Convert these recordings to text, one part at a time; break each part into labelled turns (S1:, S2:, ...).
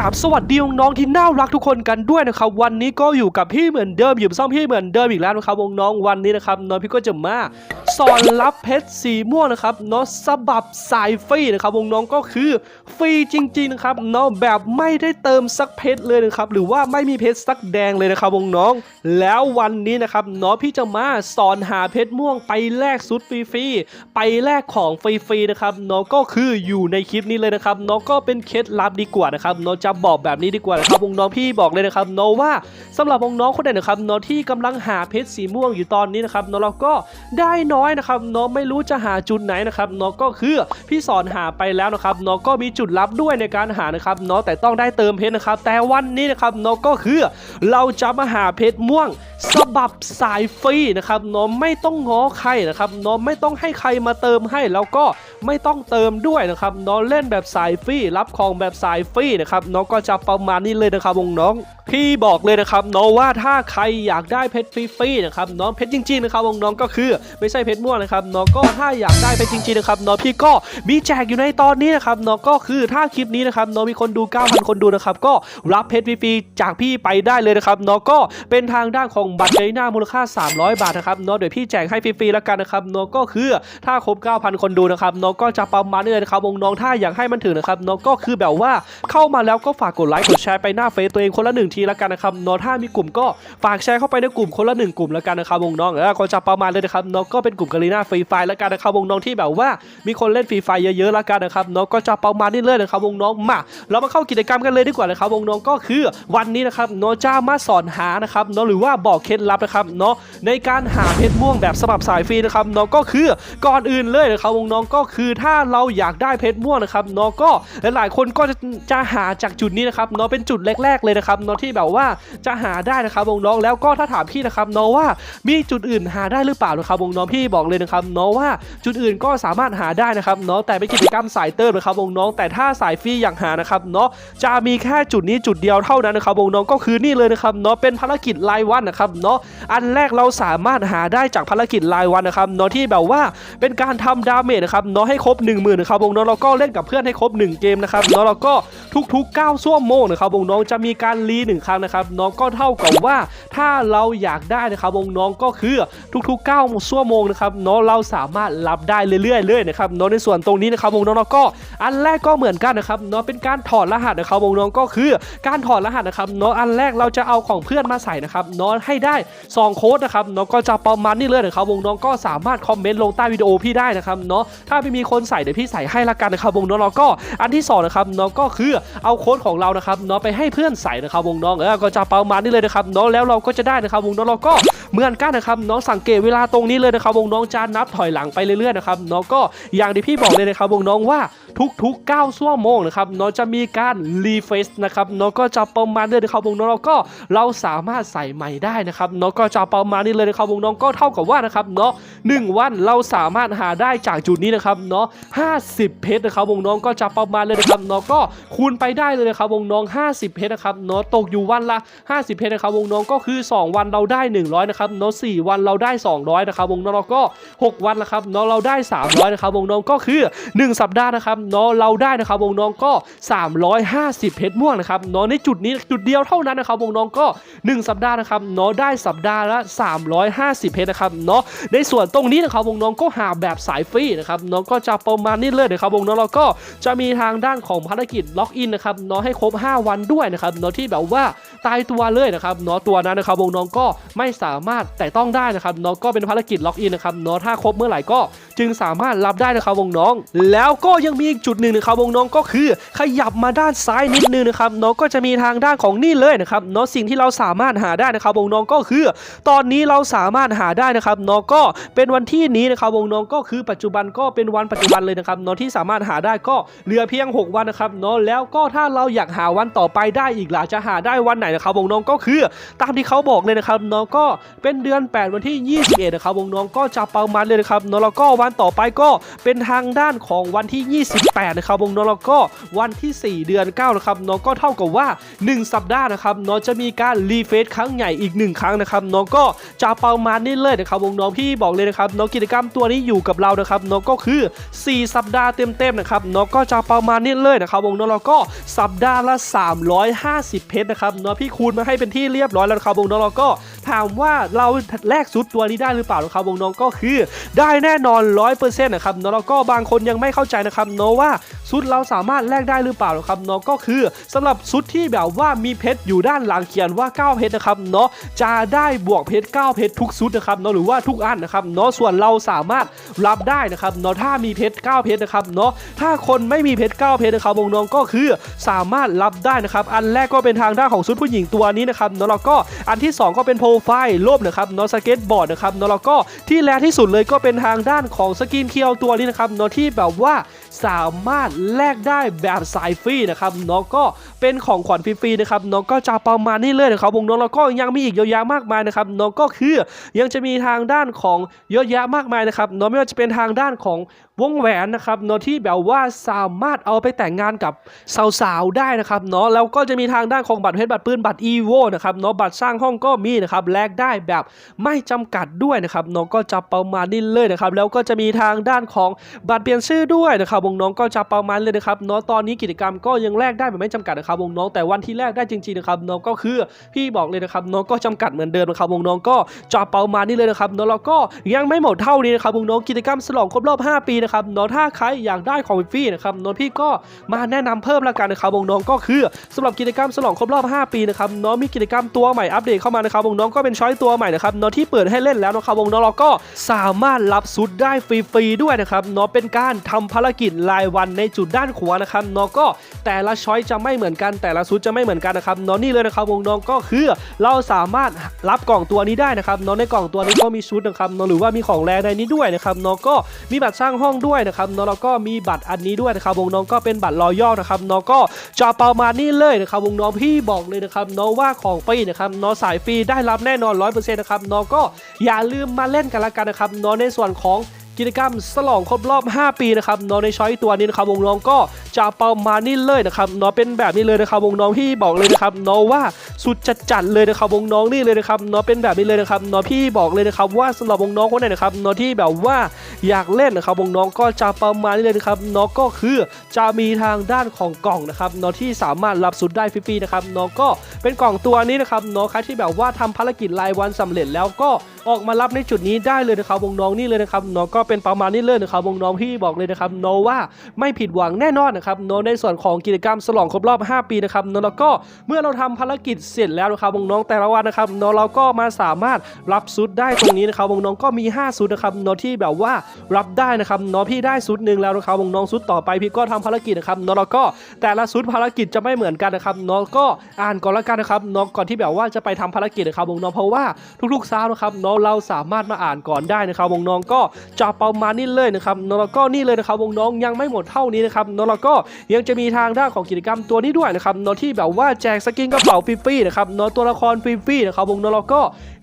S1: กับสวัสดีน้องๆที่น่ารักทุกคนกันด้วยนะครับวันนี้ก็อยู่กับพี่เหมือนเดิมอยู่ซ่อมพี่เหมือนเดิมอีกแล้วนะครับวงน้องวันนี้นะครับน้องพี่ก็จะมาสอนรับเพชรสีม่วงนะครับเนาะสบับสายฟรีนะครับวงน้องก็คือฟรีจริงๆนะครับเนาะแบบไม่ได้เติมสักเพชรเลยนะครับหรือว่าไม่มีเพชรสักแดงเลยนะครับวงน้อง แล้ววันนี้นะครับเนาะพี่จะมาสอนหาเพชรม่วงไปแลกซุดฟรีๆไปแลกของฟรีๆนะครับเนาะก็คืออยู่ในคลิปนี้เลยนะครับเนาะก็เป็นเคล็ดลับดีกว่านะครับเนาะจะบอกแบบนี้ดีกว่านะครับวงน้องพี่บอกเลยนะครับโนว่าสำหรับวงน้องคนไหนนะครับโนที่กำลังหาเพชรสีม่วงอยู่ตอนนี้นะครับโนเราก็ได้น้อยนะครับโนไม่รู้จะหาจุดไหนนะครับโนก็คือพี่สอนหาไปแล้วนะครับโนก็มีจุดลับด้วยในการหานะครับโนแต่ต้องได้เติมเพชรนะครับแต่วันนี้นะครับโนก็คือเราจะมาหาเพชรม่วง สบับสายฟรีนะครับเนาะไม่ต้องง้อใครนะครับเนาะไม่ต้องให้ใครมาเติมให้แล้วก็ไม่ต้องเติมด้วยนะครับเนาะเล่นแบบสายฟรีรับของแบบสายฟรีนะครับเนาะก็จะประมาณนี้เลยนะครับวงน้อง พี่บอกเลยนะครับเนาะว่าถ้าใครอยากได้เพชรฟรีๆนะครับเนาะเพชรจริงๆนะครับวงน้องก็คือ ไม่ใช่เพชรม่วงนะครับเนาะก็ถ้าอยากได้เพชรจริงๆนะครับเนาะพี่ก็มีแจกอยู่ในตอนนี้นะครับเนาะก็คือถ้าคลิปนี้นะครับเนาะมีคนดู9,000คนดูนะครับก็รับเพชรฟรีๆจากพี่ไปได้เลยนะครับเนาะก็เป็นทางด้านของบัตรเดน่ามูลค่า 300 บาทนะครับเนาะเดี๋ยวพี่แจกให้ฟรีๆแล้วกันนะครับเนาะก็คือถ้าครบ 9,000 คนดูนะครับเนาะก็จะประมาณนี้เลยนะครับวงน้องถ้าอยากให้มันถึงนะครับเนาะก็คือแบบว่าเข้ามาแล้วก็ฝากกดไลค์กดแชร์ไปหน้าเฟซตัวเองคนละหนึ่งทีแล้วกันนะครับเนาะถ้ามีกลุ่มก็ฝากแชร์เข้าไปในกลุ่มคนละหนึ่งกลุ่มแล้วกันนะครับวงน้องเออก็จะประมาณเลยนะครับเนาะก็เป็นกลุ่มกาลีนาฟรีไฟแล้วกันนะครับวงน้องที่แบบว่ามีคนเล่นฟรีไฟเยอะๆแล้วกันนะครับเนาะก็จะประมาณนี้เลยนะครับวงน้องมาเรามาเข้ากิจกรรมกันเลยดีกว่านะครับวงน้องก็คือวันนี้นะครับเนาะจะมาสอนหานะครับเนาะหรือว่าบอกเคล็ดลับนะครับเนาะในการหาเพชรม่วงแบบสมับสายฟรีนะครับเนาะก็คือก่อนอื่นเลยนะครับวงน้องก็คือถ้าเราอยากได้เพชรม่วงนะครับเนาะก็หลายๆคนก็จะจะหาจากจุดนี้นะครับเนาะเป็นจุดแรก ๆเลยนะครับเนาะที่แบบว่าจะหาได้นะครับวงน้องแล้วก็ถ้าถามพี่นะครับเนาะว่ามีจุดอื่นหาได้หรือเปล่านะครับวงน้องพี่บอกเลยนะครับเนาะว่าจุดอื่นก็สามารถหาได้นะครับเนาะแต่เป็นกิจกรรมสายเติมนะครับวงน้อง แต่ถ้าสายฟรีอย่ากหานะครับเนาะจะมีแค่จุดนี้จุดเดียวเท่านั้นนะครับวงน้องก็คือนี่เลยนะครับเนาะเป็นภารกิจรายวันนะครับเนาะอันแรกเราสามารถหาได้จากภารกิจรายวันนะครับเนาะที่แบบว่าเป็นการทำดาเมจนะครับเนาะให้ครบ 1 0,000นะครับวงน้องเราก็เล่นกับเพื่อนให้ครบ 1 เกมนะครับเนาะเราก็ทุกๆ9ชั่วโมงนะครับวงน้องจะมีการรีหนึ่งครั้งนะครับน้องก็เท่ากับว่าถ้าเราอยากได้นะครับวงน้องก็คือทุกๆ9ชั่วโมงนะครับเนาะเราสามารถรับได้เรื่อยๆเลยนะครับเนาะในส่วนตรงนี้นะครับวงน้องเราก็อันแรกก็เหมือนกันนะครับเนาะเป็นการถอดรหัสนะครับวงน้องก็คือการถอดรหัสนะครับเนาะอันแรกเราจะเอาของเพื่อนมาใส่นะครับเนาะใให้ได้ซองโค้ดนะครับเนาะก็จะประมาณนี้เลยนะครับวงน้องก็สามารถคอมเมนต์ลงใต้วิดีโอพี่ได้นะครับเนาะถ้าไม่มีคนใส่เดี๋ยวพี่ใส่ให้ละกันนะครับวงน้องเราก็อันที่สองนะครับเนาะก็คือเอาโค้ดของเรานะครับเนาะไปให้เพื่อนใส่นะครับวงน้องเออก็จะประมาณนี้เลยนะครับเนาะแล้วเราก็จะได้นะครับวงน้องเราก็ เหมือนกันนะครับน้องสังเกตเวลาตรงนี้เลยนะครับวงน้องจะนับถอยหลังไปเรื่อยๆนะครับเนาะก็อย่างที่พี่บอกเลยนะครับวงน้องว่าทุกๆ9ชั่วโมงนะครับเนาะจะมีการรีเฟซนะครับเนาะก็จะประมาณนี้เลยนะครับวงน้องเราก็เราสามารถใส่ใหม่ได้นะครับเนาะก็จะประมาณนี้เลยนะครับวงน้องก็เท่ากับว่านะครับเนาะหนึ่งวันเราสามารถหาได้จากจุดนี้นะครับเนาะ50 เพชรนะครับวงน้องก็จะประมาณเลยนะครับเนาะก็คูณไปได้เลยนะครับวงน้อง 50 เพชรนะครับเนาะตกอยู่วันละ 50 เพชรนะครับวงน้องก็คือ 2 วันเราได้ 100นะครับเนาะ4วันเราได้ 200นะครับวงน้องก็ 6 วันนะครับเนาะเราได้ 300นะครับวงน้องก็คือ 1 สัปดาห์นะครับเนาะเราได้นะครับวงน้องก็ 350เพชรม่วงนะครับเนาะในจุดนี้จุดเดียวเท่านั้นนะครับวงน้องก็ 1 สัปดาห์นะครับเนาะได้สัปดาห์ละ 350เพชรนะครับเนาะในส่วนตรงนี้นะครับวงน้องก็หาแบบสายฟรีนะครับเนาะก็จะประมาณนี้เลยนะครับวงน้องเราก็จะมีทางด้านของภารกิจล็อกอินนะครับเนาะให้ครบ 5 วันด้วยนะครับเนาะที่แบบว่าตายตัวเลยนะครับเนาะตัวนั้นนะครับวงน้องก็ไม่สามารถแต่ต้องได้นะครับเนาะก็เป็นภารกิจล็อกอินนะครับเนาะถ้าครบเมื่อไหร่ก็จึงสามารถรับได้นะครับวงน้อง แล้วก็ยังมีอีกจุดหนึ่งนะครับวงน้องก็คือ ขยับมาด้านซ้ายนิดนึงนะครับเนาะก็จะมีทางด้านของนี่เลยนะครับเนาะสิ่งที่เราสามารถหาได้นะครับวงน้องก็คือ ตอนนี้เราสามารถหาได้นะครับเนาะก็เป็นวันที่นี้นะครับวงน้องก็คือปัจจุบันก็เป็นวันปัจจุบันเลยนะครับเนาะที่สามารถหาได้ก็เหลือเพียง 6 วันนะครับเนาะแล้วก็ถ้าเราอยากหาวันต่อไปได้อีกหล่ะจะหาได้วันไหนนะครับวงน้องก็คือ ตามที่เขาบอกเลยนะครับเนาะก็เป็นเดือน 8 วันที่ 21 นะครับวงน้องก็จะประมาณเลยนะครับเนาะแล้วก็วันต่อไปก็เป็นทางด้านของวันที่ 28 นะครับวงน้องแล้วก็วันที่ 4 เดือน 9 นะครับเนาะก็เท่ากับว่า 1 สัปดาห์นะครับเนาะจะมีการรีเฟซครั้งใหญ่อีก 1 ครั้งนะครับเนาะก็จะประมาณนี้เลยนะครับวงน้องพี่บอกเลยนะครับเนาะกิจกรรมตัวนี้อยู่กับเรานะครับเนาะก็คือ 4 สัปดาห์เต็มๆนะครับเนาะก็จะประมาณนี้เลยนะครับวงน้องแล้วก็สัปดาห์ละ 350 เพชรนะครับเนาะพี่คูณมาให้เป็นที่เรียบร้อยแล้วครับวงน้องแล้วก็ ถามว่าเราแลกซุดตัวนี้ได้หรือเปล่านะครับวงน้องก็คือ ได้แน่นอน100%นะครับเนาะแล้วก็บางคนยังไม่เข้าใจนะครับเนาะว่าซุดเราสามารถแลกได้หรือเปล่านะครับเนาะก็คือสำหรับซุดที่แบบว่ามีเพชรอยู่ด้านหลังเขียนว่า 9 เพชรนะครับเนาะจะได้บวกเพชร9เพชรทุกซุดนะครับเนาะหรือว่าทุกอันนะครับเนาะส่วนเราสามารถรับได้นะครับเนาะถ้ามีเพชร9เพชรนะครับเนาะถ้าคนไม่มีเพชร9เพชรนะครับวงน้องก็คือสามารถรับได้นะครับอันแรกก็เป็นทางด้านของซุดผู้หญิงตัวนี้นะครับเนาะแล้วก็อันที่ 2 ก็เป็นโปรไฟล์โลบนะครับเนาะสเก็ตบอร์ดนะครับเนาะแล้วก็ที่แรกที่สุดเลยก็เป็นทางด้านของสกินเคียวตัวนี้นะครับเนาะที่แบบว่าสามารถแลกได้แบบสายฟรีนะครับเนาะก็เป็นของขวัญฟรีๆนะครับเนาะก็จะประมาณนี้เลยนะครับวงน้องแล้วก็ยังมีอีกเยอะแยะมากมายนะครับเนาะก็คือยังจะมีทางด้านของเยอะแยะมากมายนะครับเนาะไม่ว่าจะเป็นทางด้านของ วงแหวนนะครับเนาะที่แบบว่าสามารถเอาไปแต่งงานกับสาวๆได้นะครับเนาะแล้วก็จะมีทางด้านของบัตรเพชรบัตรปืนบัตรอีโวนะครับเนาะบัตรสร้างห้องก็มีนะครับแลกได้แบบไม่จำกัดด้วยนะครับเนาะก็จะประมาณนี้เลยนะครับแล้วก็จะมีทางด้านของบัตรเปลี่ยนชื่อด้วยนะครับวงน้องก็จะประมาณเลยนะครับเนาะตอนนี้กิจกรรมก็ยังแลกได้แบบไม่จำกัดนะครับวงน้องแต่วันที่แลกได้จริงๆนะครับเนาะก็คือพี่บอกเลยนะครับเนาะก็จำกัดเหมือนเดิมนะครับวงน้องก็จะประมาณนี้เลยนะครับเนาะแล้วก็ยังไม่หมดเท่านี้นะครับวงน้องกิจกรรมฉลองครบรอบ 5 ปีนะครับเนาะถ้าใครอยากได้ของฟรีนะครับเนาะพี่ก็มาแนะนำเพิ่มล้วกันนะครับวงน้องก็คือสำหรับกิจกรรมฉลองครบรอบ 5 ปีนะครับเนาะมีกิจกรรมตัวใหม่อัปเดตเข้ามานะครับวงน้องก็เป็นช้อยตัวใหม่นะครับเนาะที่เปิดให้เล่นแล้วนะครับวงน้องเราก็สามารถรับซุดได้ฟรีๆด้วยนะครับเนาะเป็นการทำภารกิจรายวันในจุดด้านขวานะครับเนาะก็แต่ละช้อยจะไม่เหมือนกัน แต่ละซุดจะไม่เหมือนกันนะครับเนาะนี่เลยนะครับวงน้องก็คือเราสามารถรับกล่องตัวนี้ได้นะครับเนาะในกล่องตัวนี้ก็มีชุดนะครับเนาะหรือว่ามีของแรงในนี้ด้วยนะครับเนาะก็มีบัตรสร้างห้องด้วยนะครับเนาะแล้วก็มีบัตรอันนี้ด้วยนะครับวงน้องก็เป็นบัตรรอย่อนะครับน้องก็จะประมาณนี้เลยนะครับวงน้องพี่บอกเลยนะครับน้องว่าของฟรีนะครับน้องสายฟรีได้รับแน่นอน100%นะครับน้องก็อย่าลืมมาเล่นกันละกันนะครับน้องในส่วนของ กิจกรรมฉลองครบรอบ 5 ปีนะครับเนาะในช้อยตัวนี้นะครับวงน้องก็จะประมาณนี้เลยนะครับเนาะเป็นแบบนี้เลยนะครับวงน้องพี่บอกเลยนะครับเนาะว่าสุดจัดจัดเลยนะครับวงน้องนี่เลยนะครับเนาะเป็นแบบนี้เลยนะครับเนาะพี่บอกเลยนะครับว่าสำหรับวงน้องคนไหนนะครับเนาะที่แบบว่าอยากเล่นนะครับวงน้องก็จะประมาณนี้เลยนะครับเนาะก็คือจะมีทางด้านของกล่องนะครับเนาะที่สามารถรับสุดได้ฟรีๆนะครับเนาะก็เป็นกล่องตัวนี้นะครับเนาะใครที่แบบว่าทำภารกิจรายวันสำเร็จแล้วก็ออกมารับในจุดนี้ได้เลยนะครับวงน้องนี่เลยนะครับเนาะก็เป็นประมาณนี้เลยนะครับวงน้องพี่บอกเลยนะครับเนว่าไม่ผิดหวังแน่นอนนะครับเนในส่วนของกิจกรรมฉลองครบรอบ 5 ปีนะครับเนแล้วก็เมื่อเราทำภารกิจเสร็จแล้วนะครับวงน้องแต่ละวันนะครับเนเราก็มาสามารถรับซุดได้ตรงนี้นะครับวงน้องก็มี 5 ซุดนะครับเนที่แบบว่ารับได้นะครับเนพี่ได้ซุดหนึ่งแล้วนะครับวงน้องซุดต่อไปพี่ก็ทำภารกิจนะครับเนแล้วก็แต่ละซุดภารกิจจะไม่เหมือนกันนะครับเนก็อ่านก่อนละกันนะครับเนก่อนที่แบบว่าจะไปทำภารกิจนะครับวงน้องเพราะว่าทุกๆเช้านะครับเนาะเราสามารถมาอ่านก่อนได้นะครับวงน้องก็จะประมาณนี้เลยนะครับเนาะแล้วก็นี่เลยนะครับวงน้องยังไม่หมดเท่านี้นะครับเนาะแล้วก็ยังจะมีทางด้านของกิจกรรมตัวนี้ด้วยนะครับเนาะที่แบบว่าแจกสกินกระเป๋าฟรีๆนะครับเนาะตัวละครฟรีๆนะครับวงน้องแล้วก็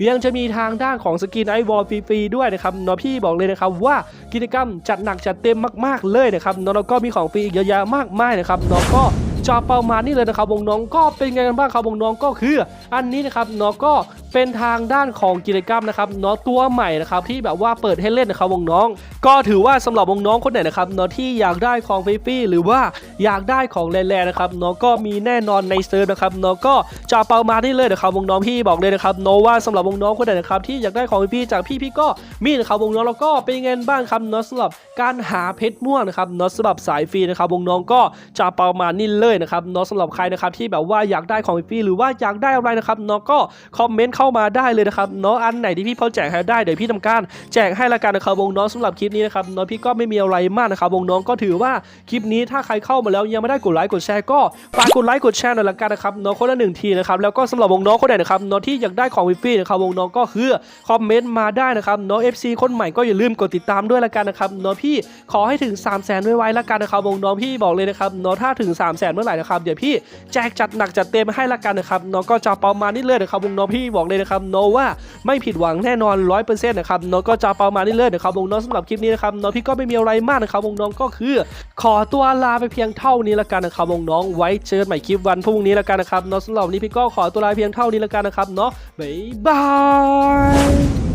S1: ยังจะมีทางด้านของสกินไอวอลฟรีๆด้วยนะครับเนาะพี่บอกเลยนะครับว่ากิจกรรมจัดหนักจัดเต็มมากๆเลยนะครับเนาะแล้วก็มีของฟรีอีกเยอะแยะมากมายนะครับเนาะก็จะประมาณนี้เลยนะครับวงน้องก็เป็นไงกันบ้างครับวงน้องก็คือ อันนี้นะครับเนาะก็ เป็นทางด้านของกิจกรรมนะครับเนาะตัวใหม่นะครับที่แบบว่าเปิดให้เล่นนะครับวงน้อง ก็ถือว่าสำหรับวงน้องคนไหนนะครับเนาะที่อยากได้ของฟรีๆหรือว่าอยากได้ของแรงๆนะครับเนาะก็มีแน่นอนในเซิร์ฟนะครับเนาะก็จะเประมาณนี้เลยนะครับวงน้องพี่บอกเลยนะครับเนาะว่าสำหรับวงน้องคนไหนนะครับที่อยากได้ของฟรีๆจากพี่พี่ก็มีนะครับวงน้องแล้วก็เป็นไงบ้างครับเนาะสำหรับการหาเพชรม่วงนะครับเนาะสำหรับสายฟรีนะครับวงน้องก็จะเประมานี้เลยนะครับเนาะสำหรับใครนะครับที่แบบว่าอยากได้ของฟรีหรือว่าอยากได้อะไรนะครับเนาะก็คอมเมนต์เข้าามาได้เลยนะครับเนาะอันไหนที่พี่พอแจกให้ได้เดี๋ยวพี่ทำการแจกให้ละกันนะครับวงน้องสำหรับคลิปนี้นะครับเนาะพี่ก็ไม่มีอะไรมากนะครับวงน้องก็ถือว่าคลิปนี้ถ้าใครเข้ามาแล้วยังไม่ได้กดไลค์กดแชร์ก็ฝากกดไลค์กดแชร์หน่อยละกันนะครับเนาะคนละหนึ่งทีนะครับแล้วก็สำหรับวงน้องคนไหนนะครับเนาะที่อยากได้ของฟรีนะครับวงน้องก็คือคอมเมนต์มาได้นะครับน้องเนาะ FC คนใหม่ก็อย่าลืมกดติดตามด้วยละกันนะครับเนาะพี่ขอให้ถึง3 0 0 0 0 0ไวๆละกันนะครับวงน้องพี่บอกเลยนะครับเนาะถ้าถึง 3 0 0 0 0 0เมื่อไหร่นะครับเดี๋ยวพี่แจกจัดหนักจัดเต็มให้ละกันนะครับเนาะก็จะประมาณนี้เลยนะครับวงน้องพี่บอกเลยนะครับโนว่าไม่ผิดหวังแน่นอน 100%นะครับโนก็จะประมาณนี้เลยนะครับวงน้องสำหรับคลิปนี้นะครับโนพี่ก็ไม่มีอะไรมากนะครับวงน้องก็คือ ขอตัวลาไปเพียงเท่านี้ละกันนะครับวงน้องไว้เจอกันใหม่คลิปวันพรุ่งนี้ละกันนะครับโนสำหรับวันนี้พี่ก็ขอตัวลาเพียงเท่านี้ละกันนะครับเนาะบ๊ายบาย